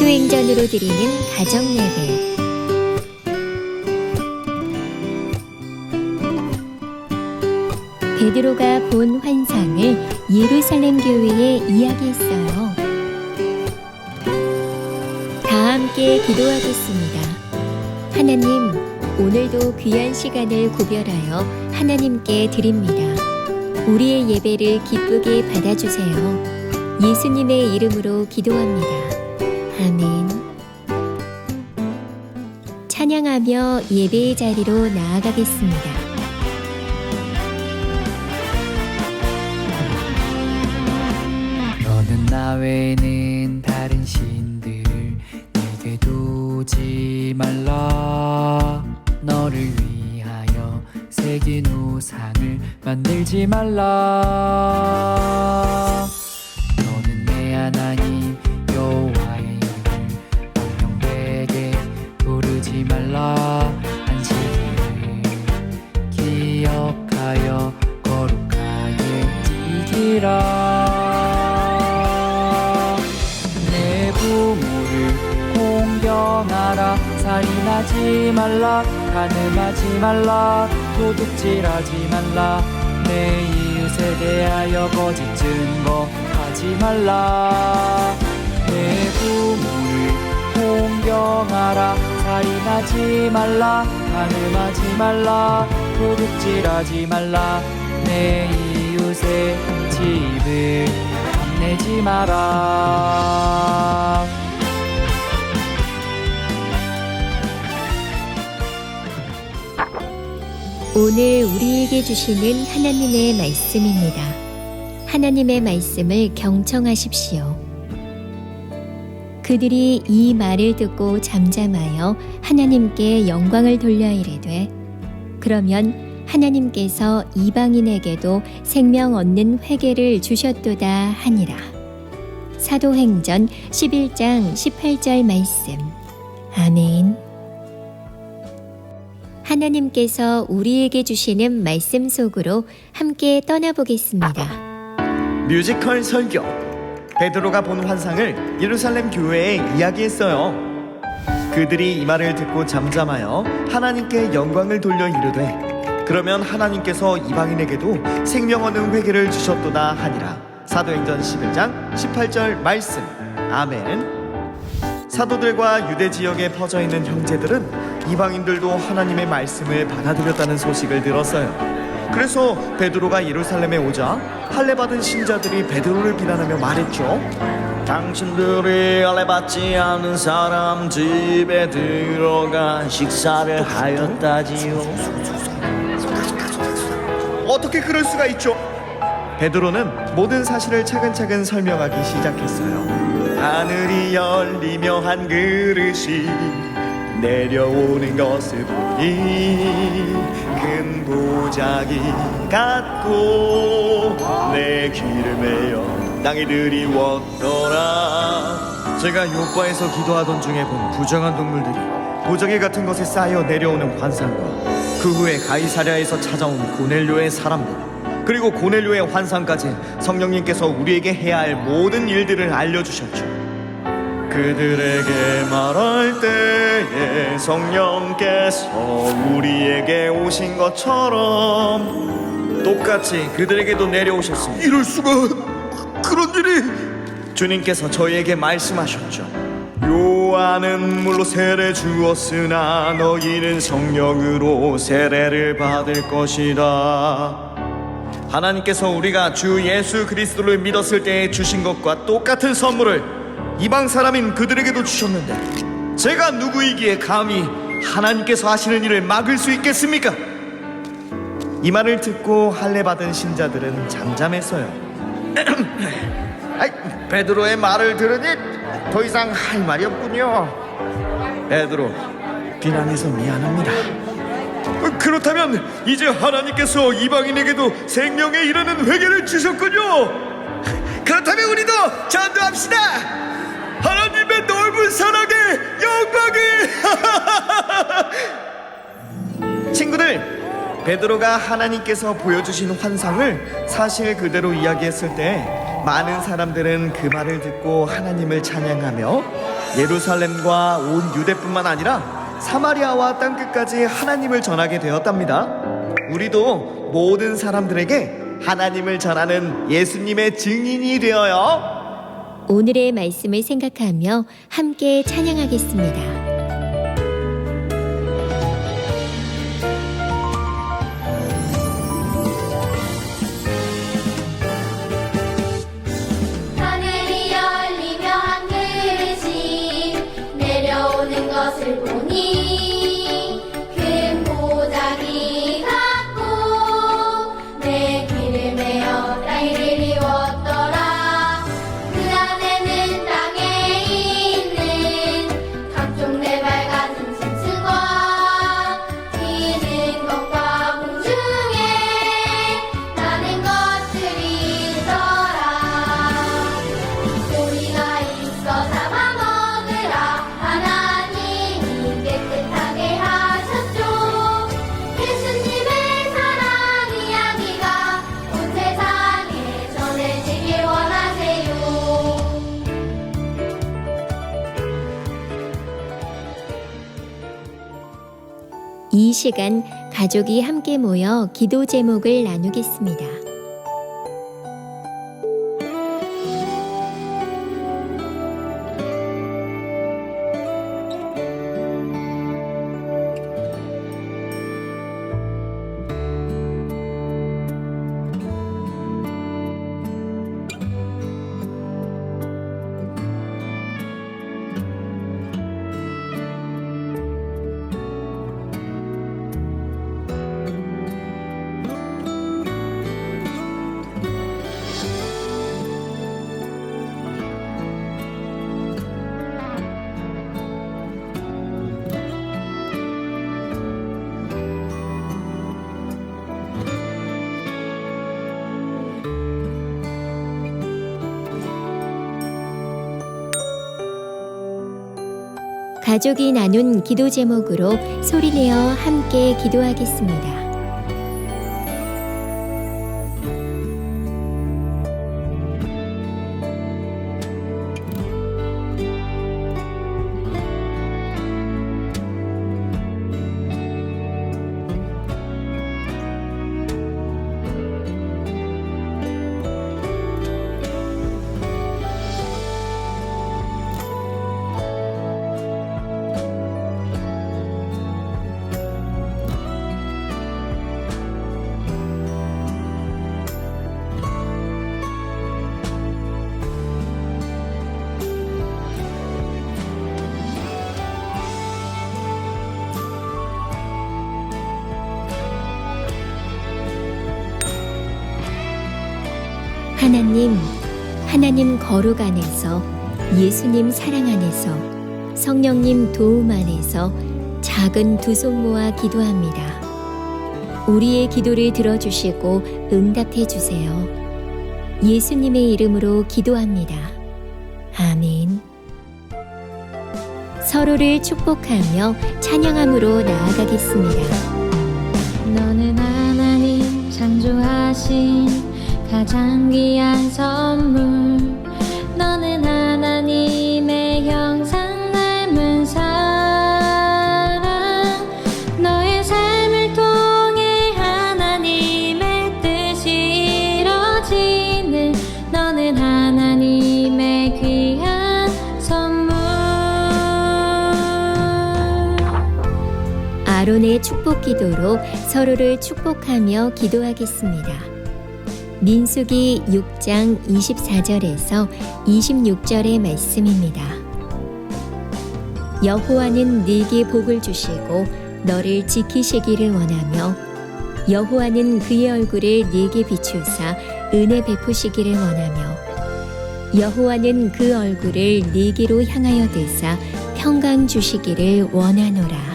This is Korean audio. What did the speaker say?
사도행전으로 드리는 가정 예배. 베드로가 본 환상을 예루살렘 교회에 이야기했어요. 다 함께 기도하겠습니다. 하나님, 오늘도 귀한 시간을 구별하여 하나님께 드립니다. 우리의 예배를 기쁘게 받아주세요. 예수님의 이름으로 기도합니다. 아멘. 찬양하며 예배의 자리로 나아가겠습니다. 너는 나 외에는 다른 신들 내게 두지 말라 너를 위하여 새긴 우상을 만들지 말라 너는 내 하나님 지키라. 내 부모를 공경하라. 살인하지 말라. 가늠하지 말라. 도둑질하지 말라. 내 이웃에 대하여 거짓 증거하지 말라. 내 부모를 공경하라. 살인하지 말라. 가늠하지 말라. 도둑질하지 말라. 내 이웃 의 집을 탐내지 마라 오늘 우리에게 주시는 하나님의 말씀입니다. 하나님의 말씀을 경청하십시오. 그들이 이 말을 듣고 잠잠하여 하나님께 영광을 돌려 이르되 그러면 하나님께서 이방인에게도 생명 얻는 회개를 주셨도다 하니라. 사도행전 11장 18절 말씀. 아멘. 하나님께서 우리에게 주시는 말씀 속으로 함께 떠나보겠습니다. 뮤지컬 설교 베드로가 본 환상을 예루살렘 교회에 이야기했어요. 그들이 이 말을 듣고 잠잠하여 하나님께 영광을 돌려 이르되 그러면 하나님께서 이방인에게도 생명 얻는 회개를 주셨도다 하니라. 사도행전 11장 18절 말씀. 아멘. 사도들과 유대 지역에 퍼져 있는 형제들은 이방인들도 하나님의 말씀을 받아들였다는 소식을 들었어요. 그래서 베드로가 예루살렘에 오자 할례 받은 신자들이 베드로를 비난하며 말했죠. 당신들이 할례 받지 않은 사람 집에 들어가 식사를 하였다지요. 어떻게 그럴 수가 있죠? 베드로는 모든 사실을 차근차근 설명하기 시작했어요. 하늘이 열리며 한 그릇이 내려오는 것을 보니 큰 보자기 같고 내 귀를 메어 땅에 들이웠더라 제가 요바에서 기도하던 중에 본 부정한 동물들이 보자기 같은 것에 쌓여 내려오는 환상과 그 후에 가이사랴에서 찾아온 고넬료의 사람들 그리고 고넬료의 환상까지 성령님께서 우리에게 해야 할 모든 일들을 알려주셨죠. 그들에게 말할 때에 성령께서 우리에게 오신 것처럼 똑같이 그들에게도 내려오셨습니다. 이럴 수가 그런 일이 주님께서 저희에게 말씀하셨죠. 요 한은 물로 세례 주었으나 너희는 성령으로 세례를 받을 것이다. 하나님께서 우리가 주 예수 그리스도를 믿었을 때에 주신 것과 똑같은 선물을 이방 사람인 그들에게도 주셨는데 제가 누구이기에 감히 하나님께서 하시는 일을 막을 수 있겠습니까? 이 말을 듣고 할례 받은 신자들은 잠잠했어요. 베드로의 말을 들으니 더 이상 할 말이 없군요. 베드로 비난해서 미안합니다. 그렇다면 이제 하나님께서 이방인에게도 생명에 이르는 회개를 주셨군요. 그렇다면 우리도 전도합시다. 하나님의 넓은 사랑에 영광을. 친구들, 베드로가 하나님께서 보여주신 환상을 사실 그대로 이야기했을 때 많은 사람들은 그 말을 듣고 하나님을 찬양하며 예루살렘과 온 유대뿐만 아니라 사마리아와 땅끝까지 하나님을 전하게 되었답니다. 우리도 모든 사람들에게 하나님을 전하는 예수님의 증인이 되어요. 오늘의 말씀을 생각하며 함께 찬양하겠습니다. 것 이 시간 가족이 함께 모여 기도 제목을 나누겠습니다. 가족이 나눈 기도 제목으로 소리내어 함께 기도하겠습니다. 하나님, 하나님 거룩 안에서 예수님 사랑 안에서 성령님 도움 안에서 작은 두 손 모아 기도합니다. 우리의 기도를 들어주시고 응답해 주세요. 예수님의 이름으로 기도합니다. 아멘. 서로를 축복하며 찬양함으로 나아가겠습니다. 너는 하나님 창조하신 가장 귀한 선물. 너는 하나님의 형상 닮은 사랑. 너의 삶을 통해 하나님의 뜻이 이뤄지는 너는 하나님의 귀한 선물. 아론의 축복 기도로 서로를 축복하며 기도하겠습니다. 민수기 6장 24절에서 26절의 말씀입니다. 여호와는 네게 복을 주시고 너를 지키시기를 원하며 여호와는 그의 얼굴을 네게 비추사 은혜 베푸시기를 원하며 여호와는 그 얼굴을 네게로 향하여 드사 평강 주시기를 원하노라.